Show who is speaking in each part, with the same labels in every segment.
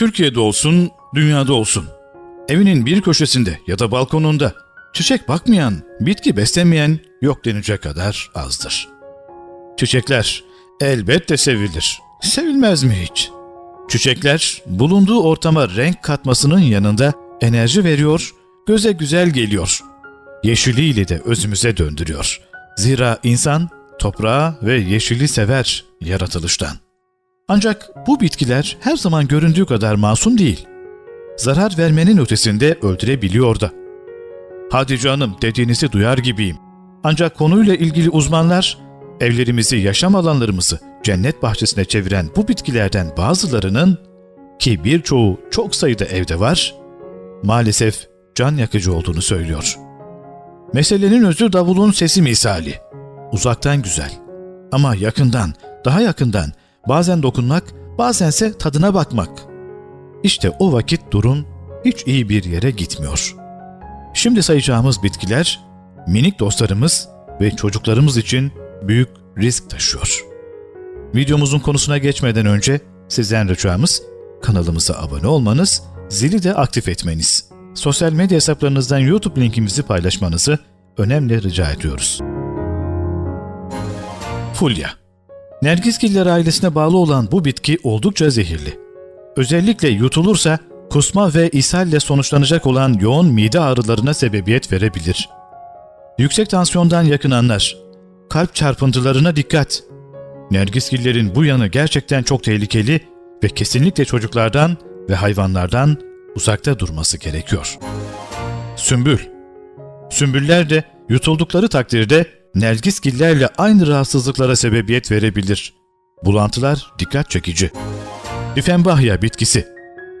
Speaker 1: Türkiye'de olsun, dünyada olsun. Evinin bir köşesinde ya da balkonunda çiçek bakmayan, bitki beslemeyen yok denecek kadar azdır. Çiçekler elbette sevilir. Sevilmez mi hiç? Çiçekler bulunduğu ortama renk katmasının yanında enerji veriyor, göze güzel geliyor. Yeşiliyle de özümüze döndürüyor. Zira insan toprağı ve yeşili sever yaratılıştan. Ancak bu bitkiler her zaman göründüğü kadar masum değil. Zarar vermenin ötesinde öldürebiliyor da. Hadi canım dediğinizi duyar gibiyim. Ancak konuyla ilgili uzmanlar evlerimizi, yaşam alanlarımızı cennet bahçesine çeviren bu bitkilerden bazılarının ki birçoğu çok sayıda evde var, maalesef can yakıcı olduğunu söylüyor. Meselenin özü davulun sesi misali. Uzaktan güzel ama yakından, daha yakından bazen dokunmak, bazense tadına bakmak. İşte o vakit durum hiç iyi bir yere gitmiyor. Şimdi sayacağımız bitkiler minik dostlarımız ve çocuklarımız için büyük risk taşıyor. Videomuzun konusuna geçmeden önce sizden ricamız kanalımıza abone olmanız, zili de aktif etmeniz. Sosyal medya hesaplarınızdan YouTube linkimizi paylaşmanızı önemli rica ediyoruz. Fulya Nergisgiller ailesine bağlı olan bu bitki oldukça zehirli. Özellikle yutulursa kusma ve ishalle sonuçlanacak olan yoğun mide ağrılarına sebebiyet verebilir. Yüksek tansiyondan yakınanlar, kalp çarpıntılarına dikkat. Nergisgillerin bu yanı gerçekten çok tehlikeli ve kesinlikle çocuklardan ve hayvanlardan uzakta durması gerekiyor. Sümbül Sümbüller de yutuldukları takdirde nergisgillerle aynı rahatsızlıklara sebebiyet verebilir. Bulantılar dikkat çekici. Difenbahya bitkisi.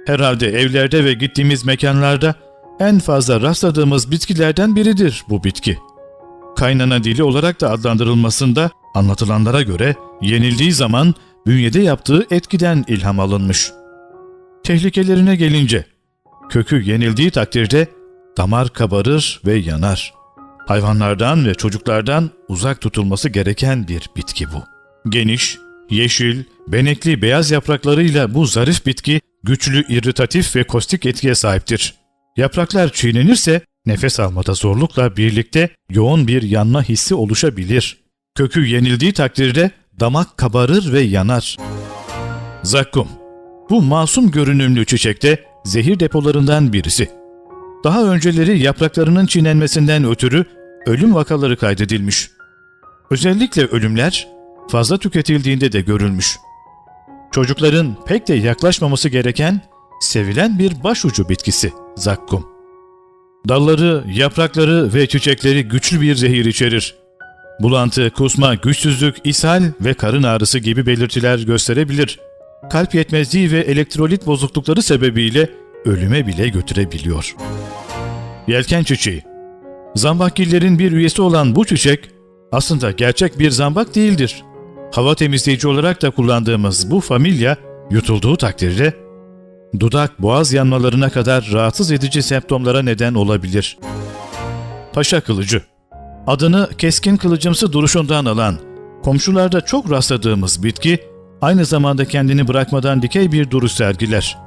Speaker 1: Herhalde evlerde ve gittiğimiz mekanlarda en fazla rastladığımız bitkilerden biridir bu bitki. Kaynana dili olarak da adlandırılmasında anlatılanlara göre yenildiği zaman bünyede yaptığı etkiden ilham alınmış. Tehlikelerine gelince, kökü yenildiği takdirde damar kabarır ve yanar. Hayvanlardan ve çocuklardan uzak tutulması gereken bir bitki bu. Geniş, yeşil, benekli beyaz yapraklarıyla bu zarif bitki güçlü irritatif ve kostik etkiye sahiptir. Yapraklar çiğnenirse nefes almada zorlukla birlikte yoğun bir yanma hissi oluşabilir. Kökü yenildiği takdirde damak kabarır ve yanar. Zakkum Bu masum görünümlü çiçekte zehir depolarından birisi. Daha önceleri yapraklarının çiğnenmesinden ötürü ölüm vakaları kaydedilmiş. Özellikle ölümler fazla tüketildiğinde de görülmüş. Çocukların pek de yaklaşmaması gereken sevilen bir başucu bitkisi zakkum. Dalları, yaprakları ve çiçekleri güçlü bir zehir içerir. Bulantı, kusma, güçsüzlük, ishal ve karın ağrısı gibi belirtiler gösterebilir. Kalp yetmezliği ve elektrolit bozuklukları sebebiyle ölüme bile götürebiliyor. Yelken çiçeği Zambakgillerin bir üyesi olan bu çiçek aslında gerçek bir zambak değildir. Hava temizleyici olarak da kullandığımız bu familya yutulduğu takdirde dudak boğaz yanmalarına kadar rahatsız edici semptomlara neden olabilir. Paşa kılıcı Adını keskin kılıcımsı duruşundan alan, komşularda çok rastladığımız bitki aynı zamanda kendini bırakmadan dikey bir duruş sergiler.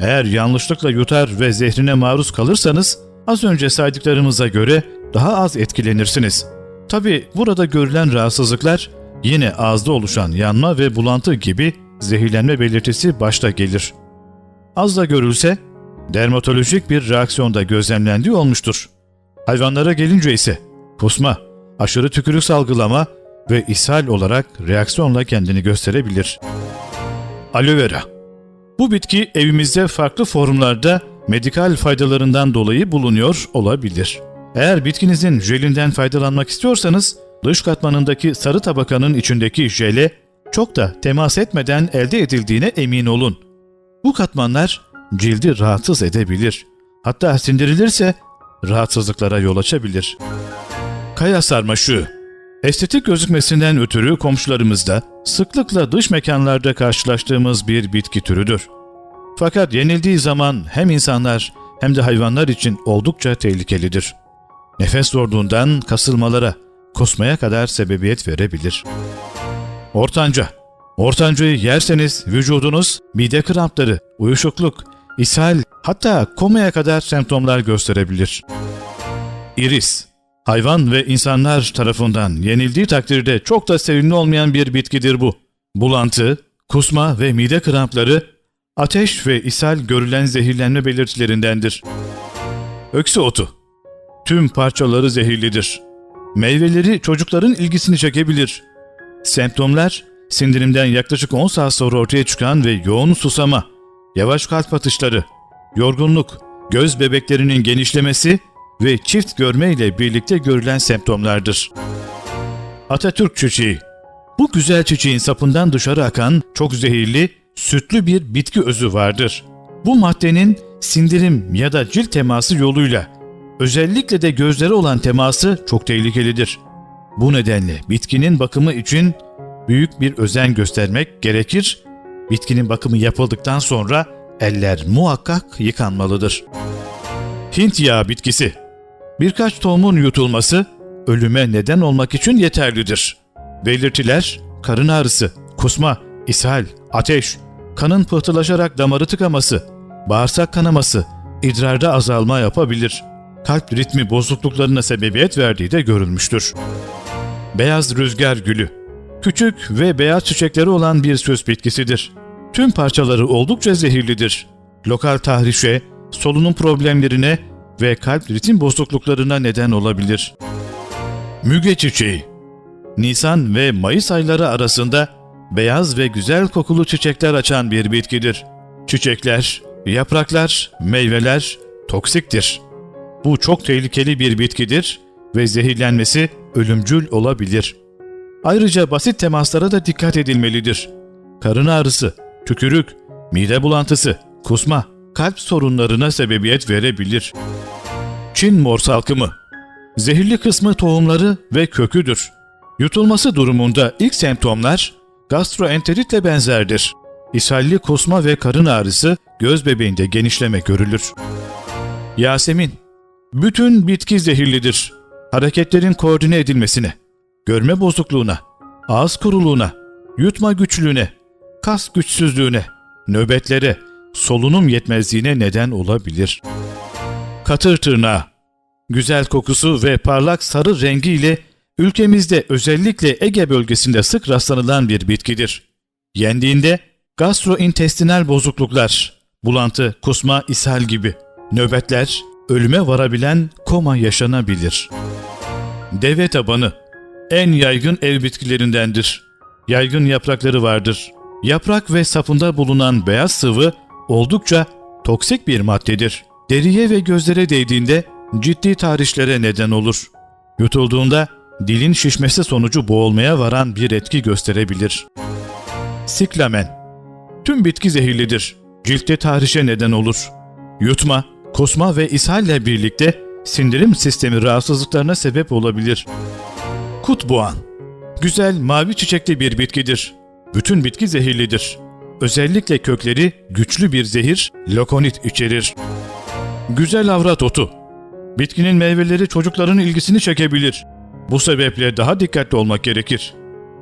Speaker 1: Eğer yanlışlıkla yutar ve zehrine maruz kalırsanız az önce saydıklarımıza göre daha az etkilenirsiniz. Tabi burada görülen rahatsızlıklar yine ağızda oluşan yanma ve bulantı gibi zehirlenme belirtisi başta gelir. Az da görülse dermatolojik bir reaksiyonda gözlemlendiği olmuştur. Hayvanlara gelince ise kusma, aşırı tükürük salgılama ve ishal olarak reaksiyonla kendini gösterebilir. Aloe vera Bu bitki evimizde farklı formlarda medikal faydalarından dolayı bulunuyor olabilir. Eğer bitkinizin jelinden faydalanmak istiyorsanız dış katmanındaki sarı tabakanın içindeki jele çok da temas etmeden elde edildiğine emin olun. Bu katmanlar cildi rahatsız edebilir. Hatta sindirilirse rahatsızlıklara yol açabilir. Kaya sarmaşığı Estetik gözükmesinden ötürü komşularımızda sıklıkla dış mekanlarda karşılaştığımız bir bitki türüdür. Fakat yenildiği zaman hem insanlar hem de hayvanlar için oldukça tehlikelidir. Nefes zorluğundan kasılmalara, kusmaya kadar sebebiyet verebilir. Ortanca Ortancayı yerseniz vücudunuz mide krampları, uyuşukluk, ishal hatta komaya kadar semptomlar gösterebilir. İris Hayvan ve insanlar tarafından yenildiği takdirde çok da sevimli olmayan bir bitkidir bu. Bulantı, kusma ve mide krampları, ateş ve ishal görülen zehirlenme belirtilerindendir. Öksü otu Tüm parçaları zehirlidir. Meyveleri çocukların ilgisini çekebilir. Semptomlar, sindirimden yaklaşık 10 saat sonra ortaya çıkan ve yoğun susama, yavaş kalp atışları, yorgunluk, göz bebeklerinin genişlemesi ve çift görme ile birlikte görülen semptomlardır. Atatürk çiçeği Bu güzel çiçeğin sapından dışarı akan çok zehirli, sütlü bir bitki özü vardır. Bu maddenin sindirim ya da cilt teması yoluyla, özellikle de gözlere olan teması çok tehlikelidir. Bu nedenle bitkinin bakımı için büyük bir özen göstermek gerekir. Bitkinin bakımı yapıldıktan sonra eller muhakkak yıkanmalıdır. Hint yağı bitkisi Birkaç tohumun yutulması ölüme neden olmak için yeterlidir. Belirtiler karın ağrısı, kusma, ishal, ateş, kanın pıhtılaşarak damarı tıkaması, bağırsak kanaması, idrarda azalma yapabilir. Kalp ritmi bozukluklarına sebebiyet verdiği de görülmüştür. Beyaz rüzgar gülü Küçük ve beyaz çiçekleri olan bir süs bitkisidir. Tüm parçaları oldukça zehirlidir. Lokal tahrişe, solunum problemlerine ve kalp ritim bozukluklarına neden olabilir. Müge çiçeği Nisan ve Mayıs ayları arasında beyaz ve güzel kokulu çiçekler açan bir bitkidir. Çiçekler, yapraklar, meyveler toksiktir. Bu çok tehlikeli bir bitkidir ve zehirlenmesi ölümcül olabilir. Ayrıca basit temaslara da dikkat edilmelidir. Karın ağrısı, tükürük, mide bulantısı, kusma, kalp sorunlarına sebebiyet verebilir. Çin mor salkımı Zehirli kısmı tohumları ve köküdür. Yutulması durumunda ilk semptomlar gastroenteritle benzerdir. İshalli kusma ve karın ağrısı göz bebeğinde genişleme görülür. Yasemin Bütün bitki zehirlidir. Hareketlerin koordine edilmesine, görme bozukluğuna, ağız kuruluğuna, yutma güçlüğüne, kas güçsüzlüğüne, nöbetlere, solunum yetmezliğine neden olabilir. Katır tırnağı Güzel kokusu ve parlak sarı rengiyle ülkemizde özellikle Ege bölgesinde sık rastlanılan bir bitkidir. Yendiğinde gastrointestinal bozukluklar, bulantı, kusma, ishal gibi nöbetler, ölüme varabilen koma yaşanabilir. Deve tabanı en yaygın ev bitkilerindendir. Yaygın yaprakları vardır. Yaprak ve sapında bulunan beyaz sıvı oldukça toksik bir maddedir. Deriye ve gözlere değdiğinde ciddi tahrişlere neden olur. Yutulduğunda dilin şişmesi sonucu boğulmaya varan bir etki gösterebilir. Siklamen Tüm bitki zehirlidir. Ciltte tahrişe neden olur. Yutma, kusma ve ishalle birlikte sindirim sistemi rahatsızlıklarına sebep olabilir. Kutbuğan Güzel mavi çiçekli bir bitkidir. Bütün bitki zehirlidir. Özellikle kökleri güçlü bir zehir, lokonit içerir. Güzel avrat otu Bitkinin meyveleri çocukların ilgisini çekebilir. Bu sebeple daha dikkatli olmak gerekir.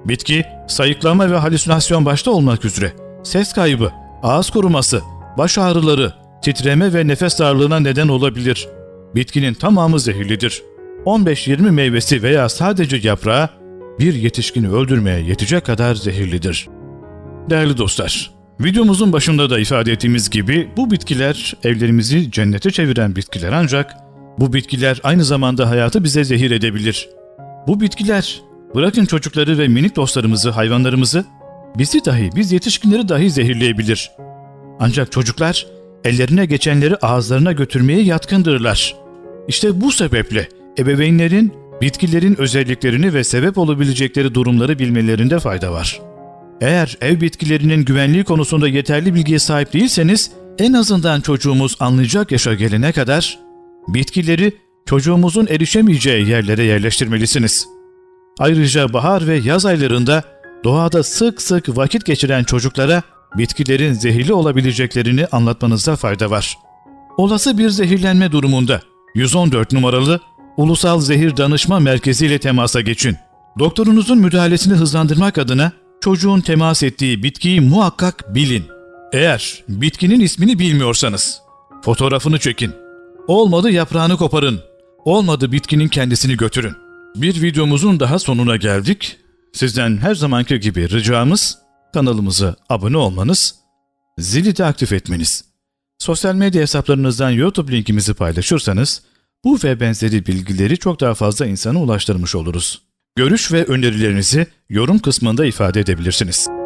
Speaker 1: Bitki, sayıklama ve halüsinasyon başta olmak üzere, ses kaybı, ağız kuruması, baş ağrıları, titreme ve nefes darlığına neden olabilir. Bitkinin tamamı zehirlidir. 15-20 meyvesi veya sadece yaprağı bir yetişkini öldürmeye yetecek kadar zehirlidir. Değerli dostlar, videomuzun başında da ifade ettiğimiz gibi bu bitkiler evlerimizi cennete çeviren bitkiler ancak bu bitkiler aynı zamanda hayatı bize zehir edebilir. Bu bitkiler bırakın çocukları ve minik dostlarımızı, hayvanlarımızı, bizi dahi, biz yetişkinleri dahi zehirleyebilir. Ancak çocuklar ellerine geçenleri ağızlarına götürmeye yatkındırlar. İşte bu sebeple ebeveynlerin bitkilerin özelliklerini ve sebep olabilecekleri durumları bilmelerinde fayda var. Eğer ev bitkilerinin güvenliği konusunda yeterli bilgiye sahip değilseniz, en azından çocuğumuz anlayacak yaşa gelene kadar bitkileri çocuğumuzun erişemeyeceği yerlere yerleştirmelisiniz. Ayrıca bahar ve yaz aylarında doğada sık sık vakit geçiren çocuklara bitkilerin zehirli olabileceklerini anlatmanızda fayda var. Olası bir zehirlenme durumunda 114 numaralı Ulusal Zehir Danışma Merkezi ile temasa geçin. Doktorunuzun müdahalesini hızlandırmak adına Çocuğun temas ettiği bitkiyi muhakkak bilin. Eğer bitkinin ismini bilmiyorsanız fotoğrafını çekin. Olmadı yaprağını koparın. Olmadı bitkinin kendisini götürün. Bir videomuzun daha sonuna geldik. Sizden her zamanki gibi ricamız kanalımıza abone olmanız, zili de aktif etmeniz. Sosyal medya hesaplarınızdan YouTube linkimizi paylaşırsanız bu ve benzeri bilgileri çok daha fazla insana ulaştırmış oluruz. Görüş ve önerilerinizi yorum kısmında ifade edebilirsiniz.